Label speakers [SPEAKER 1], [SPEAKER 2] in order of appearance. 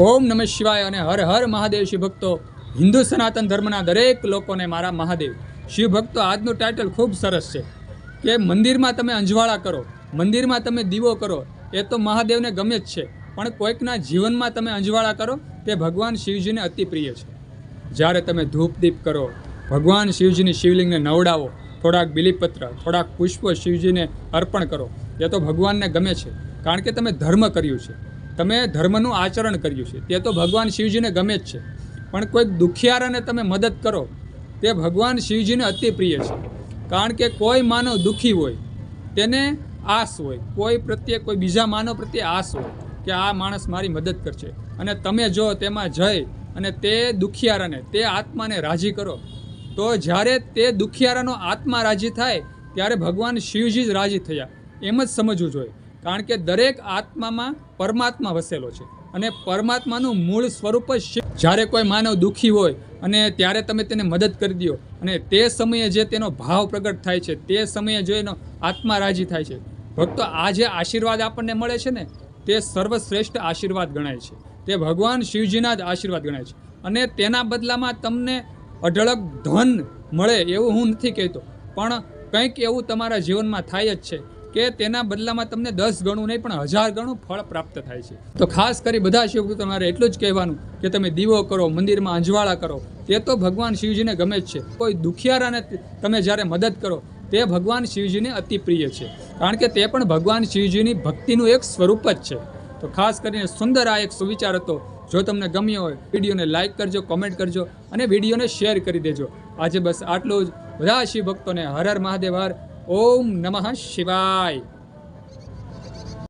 [SPEAKER 1] ઓમ નમઃ શિવાય અને હર હર મહાદેવ શિવ ભક્તો હિન્દુ સનાતન ધર્મના દરેક લોકોને મારા મહાદેવ. શિવ ભક્તો આજનું ટાઇટલ ખૂબ સરસ છે કે મંદિરમાં તમે અંજવાળા કરો, મંદિરમાં તમે દીવો કરો, એ તો મહાદેવને ગમે જ છે. પણ કોઈકના જીવનમાં તમે અંજવાળા કરો, તે ભગવાન શિવજીને અતિ પ્રિય છે. જ્યારે તમે ધૂપદીપ કરો, ભગવાન શિવજીની શિવલિંગને નવડાવો, થોડાક બિલીપત્ર, થોડાક પુષ્પો શિવજીને અર્પણ કરો, એ તો ભગવાનને ગમે છે. કારણ કે તમે ધર્મ કર્યું છે. તમે ધર્મનું આચરણ કર્યું છે. તે તો ભગવાન શિવજીને ગમે જ છે. પણ કોઈ દુખિયારાને તમે મદદ કરો, તે ભગવાન શિવજીને અતિ પ્રિય છે. કારણ કે કોઈ માનવ દુઃખી હોય, તેને આસ હોય. કોઈ પ્રત્યે, કોઈ બીજા માનવ પ્રત્યે આસ હોય કે આ માણસ મારી મદદ કરશે. અને તમે જો તેમાં જઈ અને તે દુખિયારાને, તે આત્માને રાજી કરો, તો જ્યારે તે દુખિયારાનો આત્મા રાજી થાય, ત્યારે ભગવાન શિવજી જ રાજી થયા. એમ જ સમજવું જોઈએ. કારણ કે દરેક આત્મામાં પરમાત્મા વસેલો છે. અને પરમાત્માનું મૂળ સ્વરૂપ જ જ્યારે કોઈ માનવ દુઃખી હોય અને ત્યારે તમે તેને મદદ કરી દો અને તે સમયે જે તેનો ભાવ પ્રગટ થાય છે, તે સમયે જો એનો આત્મા રાજી થાય છે. ભક્તો, આ જે આશીર્વાદ આપણને મળે છે ને, તે સર્વશ્રેષ્ઠ આશીર્વાદ ગણાય છે. તે ભગવાન શિવજીના જ આશીર્વાદ ગણાય છે. અને તેના બદલામાં તમને અઢળક ધન મળે એવું હું નથી કહેતો. પણ કંઈક એવું તમારા જીવનમાં થાય જ છે. કે તેના બદલામાં તમને દસ ગણું નહીં, પણ હજાર ગણું ફળ પ્રાપ્ત થાય છે. તો ખાસ કરી બધા શિવભક્તો તમારે એટલું જ કહેવાનું કે તમે દીવો કરો, મંદિરમાં અંજવાળા કરો. તે તો ભગવાન શિવજીને ગમે જ છે. કોઈ દુખિયારાને તમે જ્યારે મદદ કરો, તે ભગવાન શિવજીને અતિ પ્રિય છે. કારણ કે તે પણ ભગવાન શિવજીની ભક્તિનું એક સ્વરૂપ જ છે. તો ખાસ કરીને સુંદર આ એક સુવિચાર હતો. જો તમને ગમ્યો હોય, વિડીયોને લાઇક કરજો, કોમેન્ટ કરજો અને વિડીયોને શેર કરી દેજો. આજે બસ આટલું જ. બધા શિવ ભક્તોને હર હર મહાદેવ, હર ઓમ નમઃ શિવાય